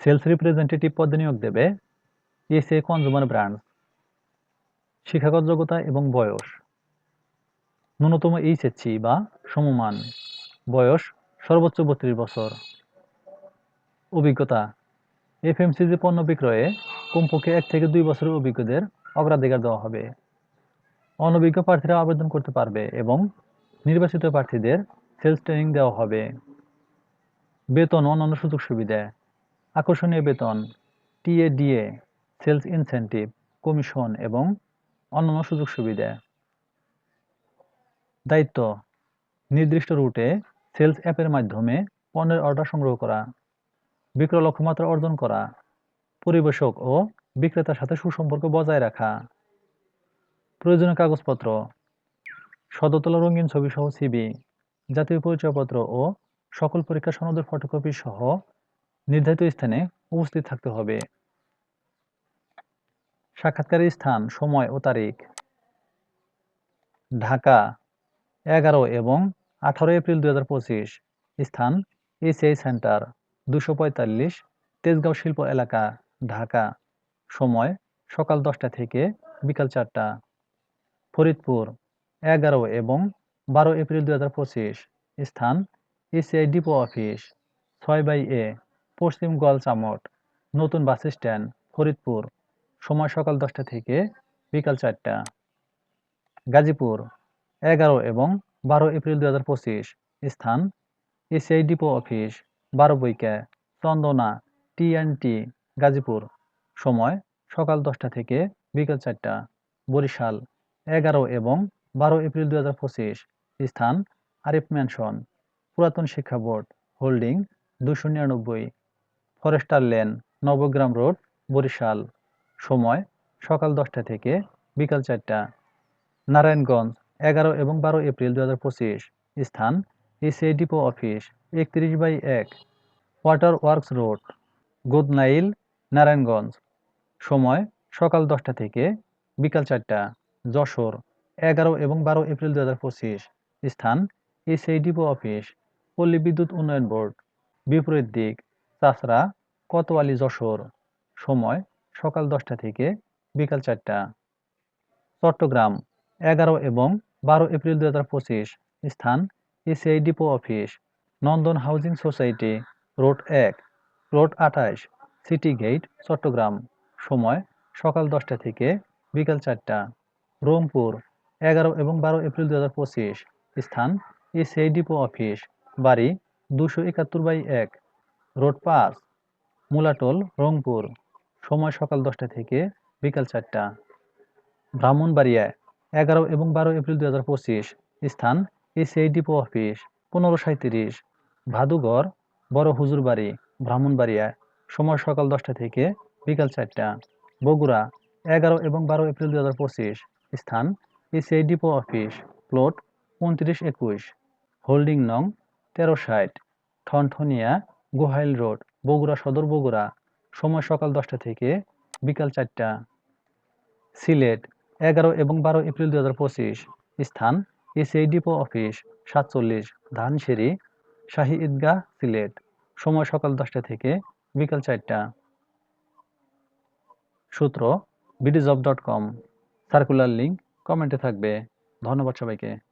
Sales representative পদে নিয়োগ দেবে। এসএ কনজুমার ব্র্যান্ডস শিক্ষাগত যোগ্যতা এবং বয়স। ন্যূনতম এইচএসসি বা সমমান বয়স সর্বোচ্চ বত্রিশ বছর। অভিজ্ঞতা এফ এফএমসিজি পণ্য বিক্রয়ে কমপক্ষে এক থেকে দুই বছরের অভিজ্ঞদের অগ্রাধিকার দেওয়া হবে। অনভিজ্ঞ প্রার্থীরা আবেদন করতে পারবে এবং নির্বাচিত প্রার্থীদের সেলস ট্রেনিং দেওয়া হবে। বেতন অন্যান্য সুযোগ সুবিধা। আকর্ষণীয় বেতন টিএডিএ সেলস ইনসেন্টিভ, কমিশন এবং অন্যান্য সুযোগ সুবিধা। দায়িত্ব, নির্দিষ্ট রুটে সেলস অ্যাপের মাধ্যমে পণ্যের অর্ডার সংগ্রহ করা, বিক্রয় লক্ষ্যমাত্রা অর্জন করা, পরিবেশক ও বিক্রেতার সাথে সুসম্পর্ক বজায় রাখা। প্রয়োজনীয় কাগজপত্র সদতলা রঙিন ছবি সহ সিবি জাতীয় পরিচয়পত্র ও সকল পরীক্ষা সনদের ফটোকপি সহ নির্ধারিত স্থানে উপস্থিত থাকতে হবে। সাক্ষাৎকারের স্থান, সময় ও তারিখ। ঢাকা, এগারো এবং আঠারো এপ্রিল দু হাজার পঁচিশ। স্থান, এসিআই সেন্টার, দুশো পঁয়তাল্লিশ তেজগাঁও শিল্প এলাকা, ঢাকা। সময়, সকাল দশটা থেকে বিকাল চারটা। ফরিদপুর, এগারো এবং বারো এপ্রিল দু হাজার পঁচিশ। স্থান, এসিআই ডিপো অফিস, ছয় বাই এ। পশ্চিম গোয়ালচামট নতুন বাস স্ট্যান্ড, ফরিদপুর, সময় সকাল দশটা থেকে বিকাল চারটা। গাজীপুর, এগারো এবং বারো এপ্রিল দু হাজার পঁচিশ, স্থান এসিআই ডিপো অফিস, বারো বৈকা, চন্দনা টিএনটি গাজীপুর। সময় সকাল দশটা থেকে বিকাল চারটা, বরিশাল, এগারো এবং বারো এপ্রিল দু হাজার পঁচিশ, স্থান আরিফ ম্যানশন পুরাতন শিক্ষা বোর্ড, হোল্ডিং দুশো নিরানব্বই। Forester lane, Nabagram road, Barishal. সময়, সকাল দশটা থেকে বিকাল চারটা। নারায়ণগঞ্জ, এগারো এবং বারো এপ্রিল দু হাজার পঁচিশ। স্থান, এসিআই ডিপো অফিস, একত্রিশ বাই এক, water works road, Godnail, Narayanganj. সময়, সকাল দশটা থেকে বিকাল চারটা, যশোর, এগারো এবং বারো এপ্রিল দু হাজার পঁচিশ। স্থান, এসিআই ডিপো অফিস, পল্লী বিদ্যুৎ উন্নয়ন বোর্ড। বিপরীত দিক চাষড়া কোতোয়ালি যশোর, সময় সকাল দশটা থেকে বিকাল চারটা। চট্টগ্রাম, এগারো এবং বারো এপ্রিল দু হাজার পঁচিশ, স্থান ACI depot office, Nandan housing society, road এক, রোড আঠাশ, সিটি গেট, চট্টগ্রাম, সময় সকাল দশটা থেকে বিকাল চারটা। রংপুর, এগারো এবং বারো এপ্রিল দু হাজার পঁচিশ, স্থান এসিআই ডিপো অফিস, বাড়ি দুশো একাত্তর বাই এক। রোড পাঁচ মুলাটোল, রংপুর। সময় সকাল দশটা থেকে বিকাল চারটা। ব্রাহ্মণবাড়িয়া, এগারো এবং বারো এপ্রিল দুই হাজার পঁচিশ। স্থান এসিআই ডিপো অফিস, পনেরো সাঁত্রিশ ভাদুঘর বড় হুজুরবাড়ি, ব্রাহ্মণবাড়িয়া। সময় সকাল দশটা থেকে বিকাল চারটা। বগুড়া, এগারো এবং বারো এপ্রিল দু হাজার পঁচিশ। স্থান এসিআই ডিপো অফিস, প্লট উনত্রিশ একুশ। হোল্ডিং নং তেরো ষাট। ঠনঠনিয়া গোহাইল রোড, বগুড়া সদর বগুড়া, সময় সকাল দশটা থেকে বিকাল চারটা। সিলেট, এগারো এবং বারো এপ্রিল দু হাজার পঁচিশ, স্থান এসিআই ডিপো অফিস, সাতচল্লিশ, ধানসিঁড়ি, শাহী ঈদগাহ, সিলেট। সময় সকাল দশটা থেকে বিকাল চারটা। সূত্র BDJob dot com circular link কমেন্টে থাকবে। ধন্যবাদ সবাইকে।